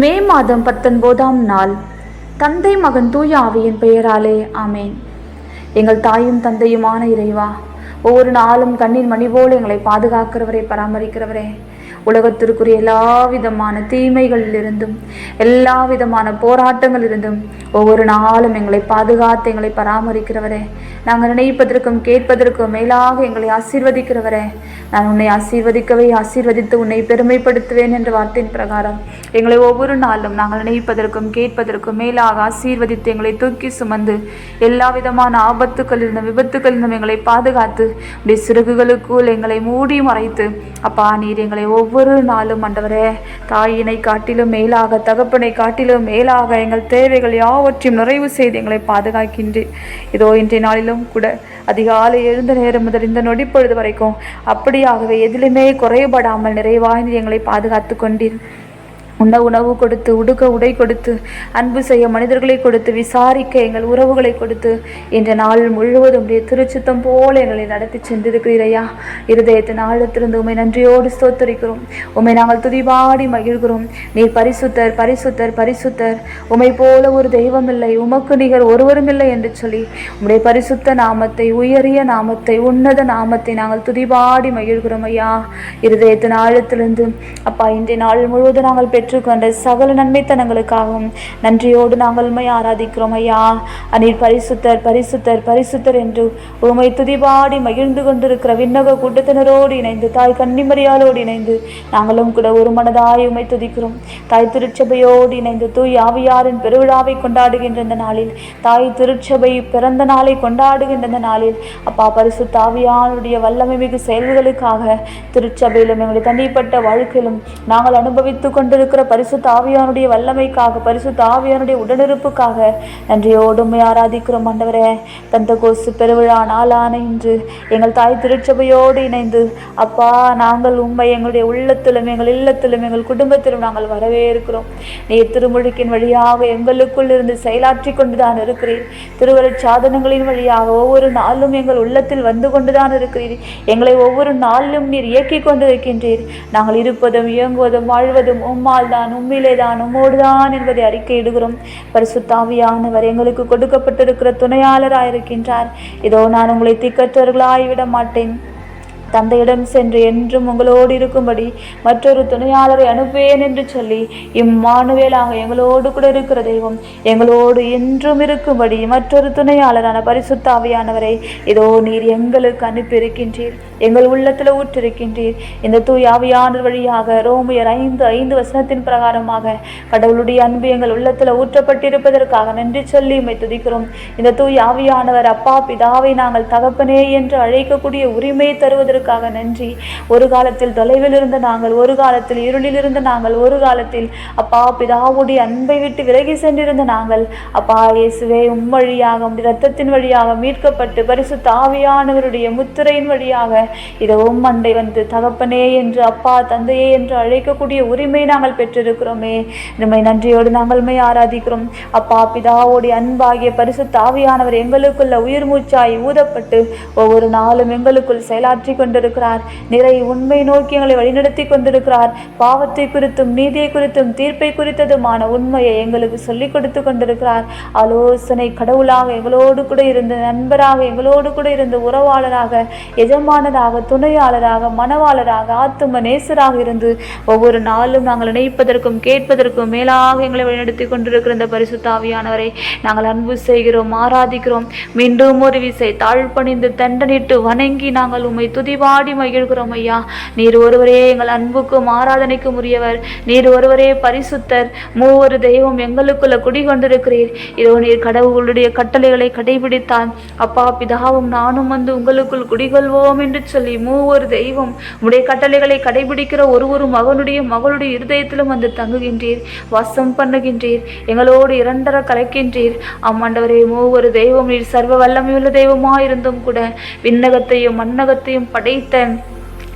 மே மாதம் பத்தொன்பதாம் நாள். தந்தை மகன் தூய ஆவியின் பெயராலே ஆமேன். எங்கள் தாயும் தந்தையுமான இறைவா ஒவ்வொரு நாளும் கண்ணின் மணி போல எங்களை பாதுகாக்கிறவரே பராமரிக்கிறவரே. உலகத்திற்குரிய எல்லா விதமான தீமைகளிலிருந்தும் எல்லா விதமான போராட்டங்களிலிருந்தும் ஒவ்வொரு நாளும் எங்களை பாதுகாத்து எங்களை பராமரிக்கிறவரே. நாங்கள் நினைப்பதற்கும் கேட்பதற்கும் மேலாக எங்களை ஆசீர்வதிக்கிறவரே. நான் உன்னை ஆசீர்வதிக்கவே ஆசீர்வதித்து உன்னை பெருமைப்படுத்துவேன் என்ற வார்த்தையின் பிரகாரம் எங்களை ஒவ்வொரு நாளும் நாங்கள் நினைப்பதற்கும் கேட்பதற்கும் மேலாக ஆசீர்வதித்து எங்களை தூக்கி சுமந்து எல்லா விதமான ஆபத்துக்களிலிருந்தும் விபத்துக்களிலிருந்தும் எங்களை பாதுகாத்து உடைய சிறகுகளுக்குள் எங்களை மூடி மறைத்து அப்பா நீர் எங்களை ஒவ்வொரு நாளும் ஆண்டவரே. தாயினை காட்டிலும் மேலாக தகப்பனை காட்டிலும் மேலாக எங்கள் தேவைகள் யாவற்றையும் நிறைவு செய்து எங்களை பாதுகாக்கின்றேன் இதோ இன்றைய நாளிலும் கூட அதிகாலை எழுந்த நேரம் முதல் இந்த நொடிப்பொழுது வரைக்கும் அப்படியாகவே எதிலுமே குறைபடாமல் நிறைவாய்ந்து நீர் எங்களை பாதுகாத்து கொண்டீர். உண்ண உணவு கொடுத்து உடுக்க உடை கொடுத்து அன்பு செய்ய மனிதர்களை கொடுத்து விசாரிக்க எங்கள் உறவுகளை கொடுத்து இன்ற நாள் முழுவதும் உடைய திருச்சித்தம் போல எங்களை நடத்தி சென்றிருக்கிறீரையா இருதயத்தின் ஆழத்திலிருந்து உமை நன்றியோடு ஸ்தோத்தரிக்கிறோம். உமை நாங்கள் துதிபாடி மகிழ்கிறோம். நீர் பரிசுத்தர் பரிசுத்தர் பரிசுத்தர். உமை போல ஒரு தெய்வம் இல்லை உமக்கு நிகர் ஒருவரும் இல்லை என்று சொல்லி உம்முடைய பரிசுத்த நாமத்தை உயரிய நாமத்தை உன்னத நாமத்தை நாங்கள் துதிபாடி மகிழ்கிறோம் ஐயா. இருதயத்தின் ஆழத்திலிருந்து அப்பா இன்றைய நாள் முழுவதும் நாங்கள் பெற்று பெற்றுக்கொண்ட சகல நன்மைத்தனங்களுக்காகவும் நன்றியோடு நாங்கள் உண்மை ஆராதிக்கிறோம் ஐயா. அநீர் பரிசுத்தர் பரிசுத்தர் பரிசுத்தர் என்று உமை துதிபாடி மகிழ்ந்து கொண்டிருக்கிற விண்ணக கூட்டத்தினரோடு இணைந்து தாய் கன்னிமரியாலோடு இணைந்து நாங்களும் கூட ஒரு மனதாய் உமை துதிக்கிறோம். தாய் திருச்சபையோடு இணைந்து தூய் ஆவியாரின் பெருவிழாவை கொண்டாடுகின்ற இந்த நாளில் தாய் திருச்சபை பிறந்த நாளை கொண்டாடுகின்ற இந்த நாளில் அப்பா பரிசு தாவியானுடைய வல்லமை மிகு செயல்களுக்காக திருச்சபையிலும் எங்களுடைய தனிப்பட்ட வாழ்க்கையிலும் நாங்கள் அனுபவித்து இருக்கிற பரிசு தாவியானுடைய வல்லமைக்காக பரிசு தாவியானுடைய உடனிருப்புக்காக நன்றியோடு ஆராதிக்கிறோம் ஆண்டவரே. தந்த கோசு பெருவிழா நாளான இன்று எங்கள் தாய் திருச்சபையோடு இணைந்து அப்பா நாங்கள் உண்மை எங்களுடைய உள்ளத்திலும் எங்கள் இல்லத்திலும் எங்கள் குடும்பத்திலும் நாங்கள் வரவே இருக்கிறோம் நீர் திருமுழுக்கின் வழியாக எங்களுக்குள் இருந்து செயலாற்றி கொண்டுதான் இருக்கிறீர். திருவருட் சாதனங்களின் வழியாக ஒவ்வொரு நாளும் எங்கள் உள்ளத்தில் வந்து கொண்டுதான் இருக்கிறீர். எங்களை ஒவ்வொரு நாளிலும் நீர் இயக்கி கொண்டிருக்கின்றீர். நாங்கள் இருப்பதும் இயங்குவதும் வாழ்வதும் உம்மால் தான் உம்மிலே தான் உம்மோடு தான் என்பதை அறிக்கையிடுகிறோம். பரிசுத்தாவியானவர் எங்களுக்கு கொடுக்கப்பட்டிருக்கிற துணையாளராயிருக்கின்றார். இதோ நான் உங்களை திக்கற்றவர்களாய் விட மாட்டேன் தந்தையிடம் சென்று என்றும் உங்களோடு இருக்கும்படி மற்றொரு துணையாளரை அனுப்புவேன் என்று சொல்லி இம்மானுவேலாக எங்களோடு கூட இருக்கிற தெய்வம் எங்களோடு என்றும் இருக்கும்படி மற்றொரு துணையாளரான பரிசுத்தாவியானவரை இதோ நீர் எங்களுக்கு அனுப்பியிருக்கின்றீர். எங்கள் உள்ளத்தில் ஊற்றிருக்கின்றீர். இந்த தூய் ஆவியானவர் வழியாக ரோமியர் ஐந்து ஐந்து வசனத்தின் பிரகாரமாக கடவுளுடைய அன்பு எங்கள் உள்ளத்தில் ஊற்றப்பட்டிருப்பதற்காக நன்றி சொல்லி உம்மை துதிக்கிறோம். இந்த தூய் ஆவியானவர் அப்பா பிதாவை நாங்கள் தகப்பனே என்று அழைக்கக்கூடிய உரிமை உங்களுக்காக நன்றி. ஒரு காலத்தில் தொலைவில் இருந்த நாங்கள் ஒரு காலத்தில் இருளில் இருந்த நாங்கள் ஒரு காலத்தில் அப்பா பிதாவுடைய அன்பை விட்டு விலகி சென்றிருந்த நாங்கள். அப்பா இயேசுவே உம் வழியாக உம்முடைய இரத்தத்தின் வழியாக மீட்கப்பட்டு பரிசு தாவியானவருடைய முத்திரையின் வழியாக இதவும் உம் அண்டை வந்து தகப்பனே என்று அப்பா தந்தையே என்று அழைக்கக்கூடிய உரிமை நாங்கள் பெற்றிருக்கிறோமே. நம்மை நன்றியோடு நாங்கள் மை ஆராதிக்கிறோம். அப்பா பிதாவுடைய அன்பாகிய பரிசு தாவியானவர் எங்களுக்குள்ள உயிர் மூச்சாய் ஊதப்பட்டு ஒவ்வொரு நாளும் எங்களுக்குள் செயலாற்றி கொண்டு கொண்டிருக்கிறார். நிறை உண்மை நோக்கி எங்களை வழிநடத்தி கொண்டிருக்கிறார். பாவத்தை குறித்தும் நீதியை குறித்தும் தீர்ப்பை குறித்ததுமான உண்மையை எங்களுக்கு சொல்லிக் கொடுத்து கொண்டிருக்கிறார். ஆலோசனை கடவுளாக எங்களோடு கூட இருந்து நண்பராக எங்களோடு கூட இருந்து உறவாளராக எஜமானராக துணையாளராக மனவாளராக ஆத்தும நேசராக இருந்து ஒவ்வொரு நாளும் நாங்கள் நினைப்பதற்கும் கேட்பதற்கும் மேலாக எங்களை வழிநடத்தி கொண்டிருக்கிற இந்த பரிசுத்தாவியானவரை நாங்கள் அன்பு செய்கிறோம் ஆராதிக்கிறோம். மீண்டும் ஒரு விசை தாழ்பணிந்து தண்டனிட்டு வணங்கி நாங்கள் உண்மை துதி வாடி மகிழ்கிறோம் ஐயா. நீர் ஒருவரே எங்கள் அன்புக்கும் ஆராதனைக்கும் உரியவர். நீர் ஒருவரே பரிசுத்தர். மூவொரு தெய்வம் எங்களுக்குள்ள குடிகொண்டிருக்கிறீர். இதோ நீர் கடவுளுடைய கட்டளைகளை கடைபிடித்தால் அப்பா பிதாவும் நானும் வந்து உங்களுக்குள் குடிகொள்வோம் என்று சொல்லி மூவொரு தெய்வம் உடைய கட்டளைகளை கடைபிடிக்கிற ஒரு ஒரு மகனுடைய மகளுடைய இருதயத்திலும் வந்து தங்குகின்றீர் வாசம் பண்ணுகின்றீர் எங்களோடு இரண்டர கலக்கின்றீர். ஆமாண்டவரே மூவொரு தெய்வம் நீர் சர்வ வல்லமையுள்ள தெய்வமாயிருந்தும் கூட விண்ணகத்தையும் மண்ணகத்தையும் படைத்த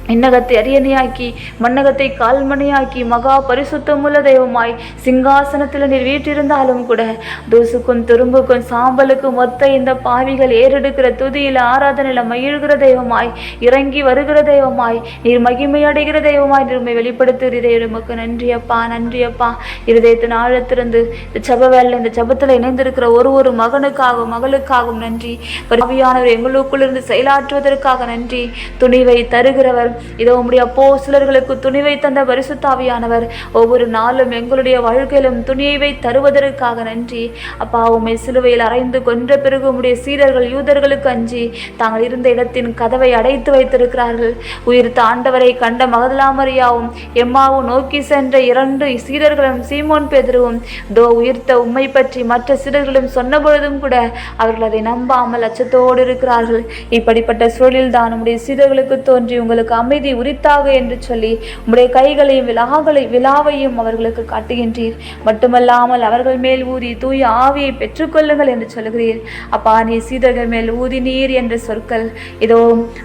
விண்ணகத்தை அரியணையாக்கி மன்னகத்தை கால்மணியாக்கி மகா பரிசுத்தமுள்ள தெய்வமாய் சிங்காசனத்தில் நீர் வீட்டிருந்தாலும் கூட தூசுக்கும் துரும்புக்கும் சாம்பலுக்கும் மொத்த இந்த பாவிகள் ஏறெடுக்கிற துதியில் ஆராதனையில் மகிழ்கிற தெய்வமாய் இறங்கி வருகிற தெய்வமாய் நீர் மகிமையடைகிற தெய்வமாய் நிறுமை வெளிப்படுத்துகிறதே உமக்கு நன்றியப்பா நன்றியப்பா இருதயத்தின் ஆழத்திலிருந்து இந்த ஜப வேலை இந்த ஜபத்தில் இணைந்திருக்கிற ஒரு ஒரு மகனுக்காகவும் மகளுக்காகவும் நன்றி. பரிவியானவர் எங்களுக்குள்ளிருந்து செயலாற்றுவதற்காக நன்றி. துணிவை தருகிறவர் இதோ உம்முடைய அப்போ சிலர்களுக்கு துணிவை தந்த பரிசுத்தாவியானவர். ஒவ்வொரு நாளும் எங்களுடைய வாழ்க்கையிலும் துணிவை தருவதற்காக நன்றி. அப்பா உம்மை சிலுவையில் அறைந்து கொன்ற பிறகு உம்முடைய சீடர்கள் யூதர்களுக்கு அஞ்சி தாங்கள் இருந்த இடத்தின் கதவை அடைத்து வைத்திருக்கிறார்கள். உயிர்த்த ஆண்டவரை கண்ட மகதலாமரியாவும் எம்மாவும் நோக்கி சென்ற இரண்டு சீடர்களும் சீமோன் பெதருவும் தோ உயிர்த்த உம்மை பற்றி மற்ற சீடர்களும் சொன்ன பொழுதும் கூட அவர்கள் அதை நம்பாமல் அச்சத்தோடு இருக்கிறார்கள். இப்படிப்பட்ட சூழலில் தான் உம்முடைய சீடர்களுக்கு தோன்றி உங்களுக்கு அமைதி உரித்தாக என்று சொல்லி உம்முடைய கைகளையும் விழாக்களை விழாவையும் அவர்களுக்கு காட்டுகின்றீர். மட்டுமல்லாமல் அவர்கள் மேல் ஊதி தூய ஆவியை பெற்றுக்கொள்ளுங்கள் என்று சொல்கிறீர். அப்பா நீ சீடர்கள் மேல் ஊதினீர் என்ற சொற்கள். இதோ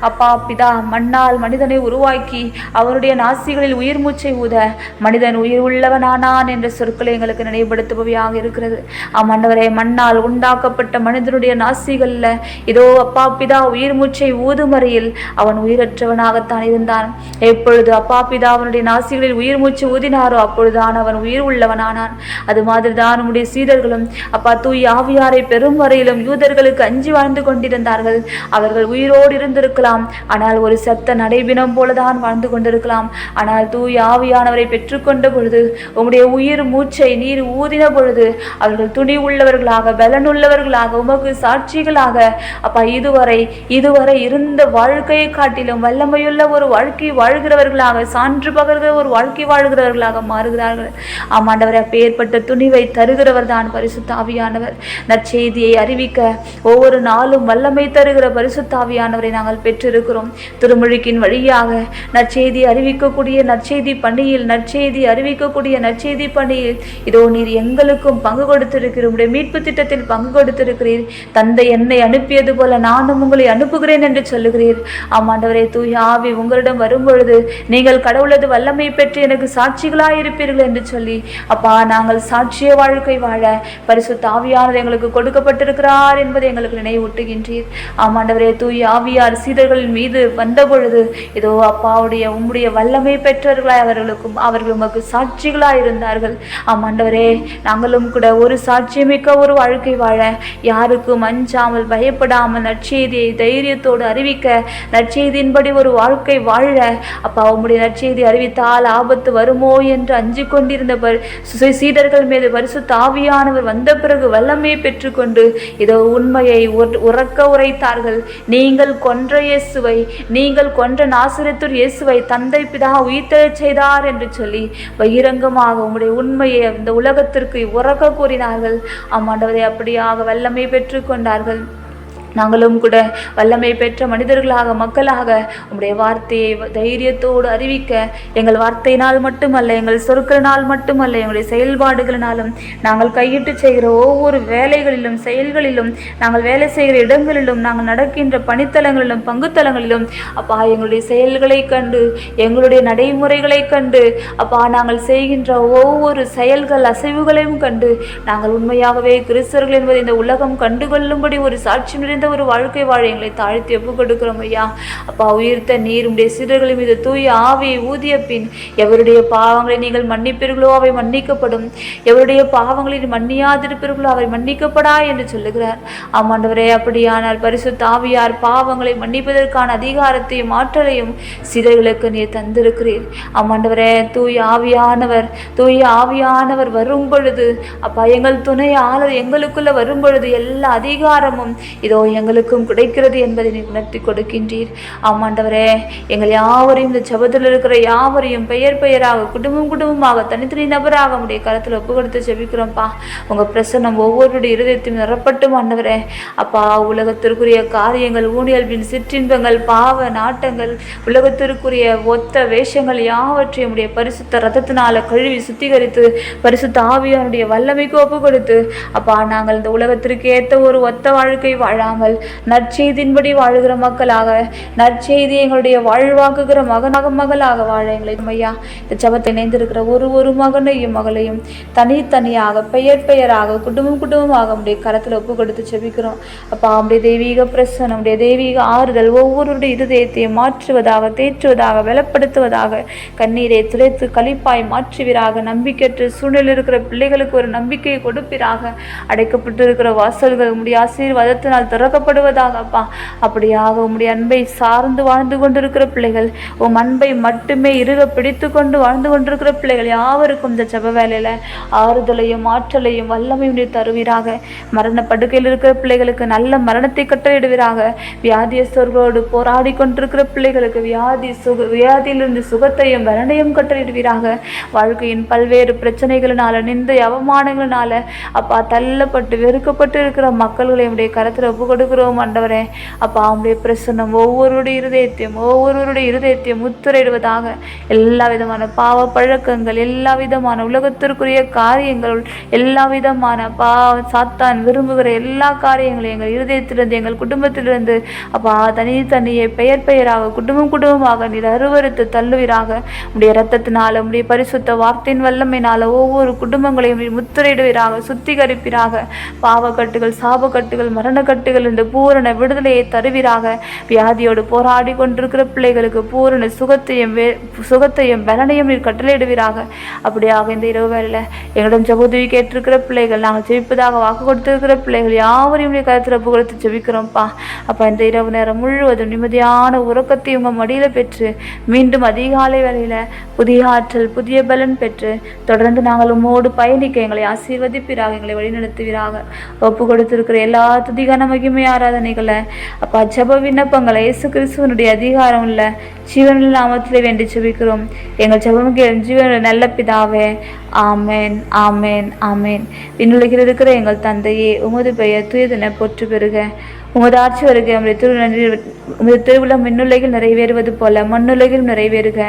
அப்பா பிதா மண்ணால் மனிதனை உருவாக்கி அவருடைய நாசிகளில் உயிர் மூச்சை ஊத மனிதன் உயிர் உள்ளவனானான் என்ற சொற்களை எங்களுக்கு நினைவுபடுத்துபவையாக இருக்கிறது. ஆமாண்டவரே மண்ணால் உண்டாக்கப்பட்ட மனிதனுடைய நாசிகளில் இதோ அப்பா பிதா உயிர் மூச்சை ஊதும் வரையில் அவன் உயிரற்றவனாகத்தான் இருந்தான். எப்பொழுது அப்பா பிதா அவனுடைய நாசிகளில் உயிர் மூச்சு ஊதினாரோ அப்பொழுதுதான் அவன் உயிர் உள்ளவனானான். அது மாதிரி தான் நம்முடைய சீடர்களும் அப்பா தூய் ஆவியாரை பெரும் வரையிலும் யூதர்களுக்கு அஞ்சு வாழ்ந்து கொண்டிருந்தார்கள். அவர்கள் உயிரோடு இருந்திருக்கலாம். ஆனால் ஒரு சத்த நடைபினம் போலதான் வாழ்ந்து கொண்டிருக்கலாம். ஆனால் தூய் ஆவியானவரை பெற்றுக்கொண்ட பொழுது உங்களுடைய உயிர் மூச்சை நீர் ஊதின பொழுது அவர்கள் துணி உள்ளவர்களாக பலனுள்ளவர்களாக உமக்கு சாட்சிகளாக அப்பா இதுவரை இதுவரை இருந்த வாழ்க்கையை காட்டிலும் வல்லமையுள்ள ஒரு வாழ்க்கை வாழ்கிறவர்களாக சான்று பகர்கிற ஒரு வாழ்க்கை வாழ்கிறவர்களாக மாறுகிறார்கள். ஆமாண்டவர் அப்பேற்பட்ட துணிவை தருகிறவர் தான் பரிசுத்தாவியானவர் நற்செய்தியை அறிவிக்க ஒவ்வொரு நாளும் வல்லமை தருகிற பரிசுத்தாவியானவரை நாங்கள் பெற்றிருக்கிறோம். திருமொழிக்கின் வழியாக நற்செய்தி அறிவிக்கக்கூடிய நற்செய்தி பணியில் நற்செய்தி அறிவிக்கக்கூடிய நற்செய்தி பணியில் இதோ நீர் எங்களுக்கும் பங்கு கொடுத்திருக்கிறீர். உடைய மீட்பு திட்டத்தில் பங்கு கொடுத்திருக்கிறீர். தந்தை என்னை அனுப்பியது போல நானும் உங்களை அனுப்புகிறேன் என்று சொல்லுகிறீர். ஆமாண்டவரே தூயாவி ஆவி உங்களிடம் வரும்பொழுது நீங்கள் கடவுளது வல்லமை பெற்று எனக்கு சாட்சிகளாக இருப்பீர்கள் என்று சொல்லி அப்பா நாங்கள் சாட்சிய வாழ்க்கை வாழ பரிசு தாவியானது எங்களுக்கு கொடுக்கப்பட்டிருக்கிறார் என்பதை எங்களுக்கு நினைவூட்டுகின்றீர். ஆமாண்டவரே தூய் ஆவியார் சீடர்களின் மீது வந்த பொழுது இதோ அப்பாவுடைய உம்முடைய வல்லமை பெற்றவர்களாய் அவர்களுக்கும் அவர்கள் உமக்கு சாட்சிகளாய் இருந்தார்கள் ஆமாண்டவரே நாங்களும் கூட ஒரு சாட்சியமிக்க ஒரு வாழ்க்கை வாழ யாருக்கும் அஞ்சாமல் பயப்படாமல் நற்செய்தியை தைரியத்தோடு அறிவிக்க நற்செய்தியின்படி ஒரு வாழ்க்கை வாழ. அப்பா உம்முடைய நற்செய்தி அறிவித்தால் ஆபத்து வருமோ என்று அஞ்சு கொண்டிருந்த பரி- சீடர்கள் மீது பரிசு தாவியானவர் வந்த பிறகு வல்லமை பெற்றுக்கொண்டு இதோ உண்மையை உறக்க உரைத்தார்கள். நீங்கள் கொன்ற இயேசுவை நீங்கள் கொன்ற நாசிரத்தூர் இயேசுவை தந்தை பிதா உயிர்த்தெழச் செய்தார் என்று சொல்லி பகிரங்கமாக உங்களுடைய உண்மையை இந்த உலகத்திற்கு உறக்க கூறினார்கள். ஆமாண்டவரை அப்படியாக வல்லமை பெற்றுக்கொண்டார்கள். நாங்களும் கூட வல்லமை பெற்ற மனிதர்களாக மக்களாக உம்முடைய வார்த்தையை தைரியத்தோடு அறிவிக்க எங்கள் வார்த்தையினால் மட்டுமல்ல எங்கள் சொற்களினால் மட்டுமல்ல எங்களுடைய செயல்பாடுகளினாலும் நாங்கள் கையிட்டு செய்கிற ஒவ்வொரு வேலைகளிலும் செயல்களிலும் நாங்கள் வேலை செய்கிற இடங்களிலும் நாங்கள் நடக்கின்ற பணித்தலங்களிலும் பங்குத்தலங்களிலும் அப்பா எங்களுடைய செயல்களை கண்டு எங்களுடைய நடைமுறைகளை கண்டு அப்பா நாங்கள் செய்கின்ற ஒவ்வொரு செயல்கள் அசைவுகளையும் கண்டு நாங்கள் உண்மையாகவே கிறிஸ்தவர்கள் என்பதை இந்த உலகம் கண்டுகொள்ளும்படி ஒரு சாட்சி நிறைந்த ஒரு வாழ்க்கை வாழ எங்களை தாழ்த்தி ஒப்பு கொடுக்கிறோம் ஐயா. அப்பா உயிர்த்த நீர் உடைய சிறர்களின் மீது தூய ஆவியை ஊதிய பின் எவருடைய பாவங்களை நீங்கள் மன்னிப்பீர்களோ அவை மன்னிக்கப்படும். எவருடைய பாவங்களை மன்னியாதிருப்பீர்களோ அவை மன்னிக்கப்படா என்று சொல்லுகிறார். ஆமாண்டவரே அப்படியானால் பரிசு தாவியார் பாவங்களை மன்னிப்பதற்கான அதிகாரத்தையும் ஆற்றலையும் சிறர்களுக்கு நீர் தந்திருக்கிறீர். ஆமாண்டவரே தூய ஆவியானவர் தூய ஆவியானவர் வரும் பொழுது அப்பா எங்கள் துணையாளர் எங்களுக்குள்ள வரும் பொழுது எல்லா அதிகாரமும் இதோ எங்களுக்கும் கிடைக்கிறது என்பதை நீ உணர்த்தி கொடுக்கின்றீர். ஆமாண்டவரே எங்கள் யாவரையும் இந்த ஜபத்தில் இருக்கிற யாவரையும் பெயர் பெயராக குடும்பம் குடும்பமாக தனித்தனி நபராக உடைய கருத்தில் ஒப்பு கொடுத்து ஜெபிக்கிறோம்ப்பா உங்கள் பிரசன்னம் ஒவ்வொருடைய இருதயத்தையும் நிரப்பட்டும் ஆண்டவரே. அப்பா உலகத்திற்குரிய காரியங்கள் ஊனியல்பின் சிற்றின்பங்கள் பாவ நாட்டங்கள் உலகத்திற்குரிய ஒத்த வேஷங்கள் யாவற்றையும் உடைய பரிசுத்த ரத்தத்தினால கழுவி சுத்திகரித்து பரிசுத்த ஆவியானுடைய வல்லமைக்கு ஒப்பு கொடுத்து அப்பா நாங்கள் இந்த உலகத்திற்கு ஏற்ற ஒரு ஒத்த வாழ்க்கை வாழாமல் நாங்கள் நற்செய்தியின்படி வாழுகிற மக்களாக நற்செய்தி எங்களுடைய வாழ்வாக்குகிற மகனாக மகளாக வாழ எங்களை ஐயா இந்த ஜபத்தை இணைந்திருக்கிற ஒரு ஒரு மகனையும் மகளையும் தனித்தனியாக பெயர் பெயராக குடும்பம் குடும்பமாக உடைய கரத்தில் ஒப்பு கொடுத்து செபிக்கிறோம் அப்பா உடைய தெய்வீக பிரசனம் உடைய தெய்வீக ஆறுதல் ஒவ்வொருடைய இருதயத்தையும் மாற்றுவதாக தேற்றுவதாக பலப்படுத்துவதாக கண்ணீரை துளைத்து களிப்பாய் மாற்றுவீராக. நம்பிக்கையற்ற சூழ்நிலை இருக்கிற பிள்ளைகளுக்கு ஒரு நம்பிக்கையை கொடுப்பீராக. அடைக்கப்பட்டிருக்கிற வாசல்கள் உடைய ஆசீர்வாதத்தினால் திற அப்பா அப்படியாக உம்முடைய அன்பை சார்ந்து வாழ்ந்து கொண்டிருக்கிற பிள்ளைகள் உம் அன்பை மட்டுமே இருக பிடித்து கொண்டு வாழ்ந்து கொண்டிருக்கிற பிள்ளைகள் யாவருக்கும் இந்த ஜெப வேலையில ஆறுதலையும் ஆற்றலையும் வல்லமையும் நீர் தருவீராக. மரண படுக்கையில் இருக்கிற பிள்ளைகளுக்கு நல்ல மரணத்தை கட்டளையிடுவீராக. வியாதியஸ்தர்களோடு போராடி கொண்டிருக்கிற பிள்ளைகளுக்கு வியாதி சுக வியாதியிலிருந்து சுகத்தையும் மரணையும் கட்டளையிடுவீராக. வாழ்க்கையின் பல்வேறு பிரச்சனைகளினால நிந்தை அவமானங்களினால அப்பா தள்ளப்பட்டு வெறுக்கப்பட்டு இருக்கிற மக்களை உடைய கரத்தில் ஒப்பு தொடுகிறோம் ஆண்டவரே. அப்பா அவங்களுடைய பிரசன்னம் ஒவ்வொருடைய இருதயத்தையும் ஒவ்வொருவருடைய இருதயத்தையும் முத்திரையிடுவதாக. எல்லா விதமான பாவ பழக்கங்கள் எல்லா விதமான உலகத்திற்குரிய காரியங்கள் எல்லா விதமான பா சாத்தான் விரும்புகிற எல்லா காரியங்களையும் எங்கள் இருதயத்திலிருந்து எங்கள் குடும்பத்திலிருந்து அப்பா தனி பெயர் பெயராக குடும்பம் குடும்பமாக நீர் அருவறுத்து தள்ளுவீராக. உடைய இரத்தத்தினால உடைய பரிசுத்த வார்த்தையின் வல்லமையினால ஒவ்வொரு குடும்பங்களையும் முத்திரையிடுவீராக சுத்திகரிப்பீராக. பாவக்கட்டுகள் சாபக்கட்டுகள் மரணக்கட்டுகள் இந்த பூரண விடுதலையை தருவீராக. வியாதியோடு போராடி கொண்டிருக்கிற பிள்ளைகளுக்கு பூரண சுகத்தையும் சுகத்தையும் பலனையும் நீர் கட்டளையிடுவீராக. அப்படியாக இந்த இரவு வேலையில் எங்களிடம் ஜபோதவி கேட்டிருக்கிற பிள்ளைகள் நாங்கள் ஜெபிப்பதாக வாக்கு கொடுத்திருக்கிற பிள்ளைகள் யாவரையும் நீ கருத்தில் புகழ்த்து ஜெபிக்கிறோம்ப்பா. அப்போ இந்த இரவு நேரம் முழுவதும் நிம்மதியான உறக்கத்தை உங்கள் மடியில் பெற்று மீண்டும் அதிகாலை வரையில் புதிய ஆற்றல் புதிய பலன் பெற்று தொடர்ந்து நாங்கள் உம்மோடு பயணிக்க எங்களை ஆசீர்வதிப்பீராக எங்களை வழிநடத்துவீராக. ஒப்பு கொடுத்திருக்கிற எல்லா துதிகான மகிமை ஆராதனைகளை. அப்பா ஜப விண்ணப்பங்களை இயேசு கிறிஸ்துவனுடைய அதிகாரம் உள்ள ஜீவனில் நாமத்திலே வேண்டி ஜெபிக்கிறோம். எங்கள் ஜபம் கேளும் ஜீவனில் நல்ல பிதாவே ஆமேன் ஆமேன் ஆமேன். விண்ணுலகில் இருக்கிற எங்கள் தந்தையே உமது பெயர் துயதனை போற்று பெறுக உமது ஆட்சி வருக உமது திரு உமது திருவிழா மின்னுலகில் நிறைவேறுவது போல மண்ணுலகில் நிறைவேறுக.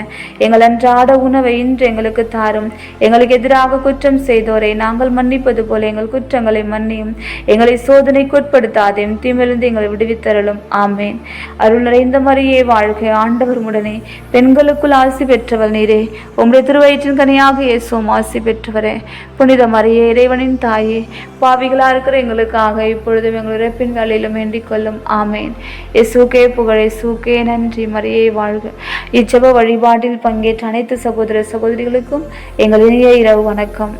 எங்கள் அன்றாட உணவை இன்று எங்களுக்கு தாரும். எங்களுக்கு எதிராக குற்றம் செய்தோரை நாங்கள் மன்னிப்பது போல எங்கள் குற்றங்களை மன்னியும். எங்களை சோதனைக்கு உட்படுத்தாதையும் தீமிலிருந்து எங்களை விடுவித்தரலும் ஆமேன். அருள் நிறைந்த மரியே வாழ்க்கை ஆண்டவர் உடனே பெண்களுக்குள் ஆசி பெற்றவள் நீரே. உம்முடைய திருவயிற்றின் கனியாக இயேசுவும் ஆசி பெற்றவரே. புனித மரியே இறைவனின் தாயே. பாவிகளாக இருக்கிற எங்களுக்காக இப்பொழுதும் எங்கள் இறப்பின் வேலையிலும் வேண்டிக் கொள்ளும் ஆமேன். இயேசுக்கே புகழே இயேசுக்கே நன்றி. மரியே வாழ்க. இச்சப வழிபாட்டில் பங்கேற்ற அனைத்து சகோதர சகோதரிகளுக்கும் எங்கள் இனிய இரவு வணக்கம்.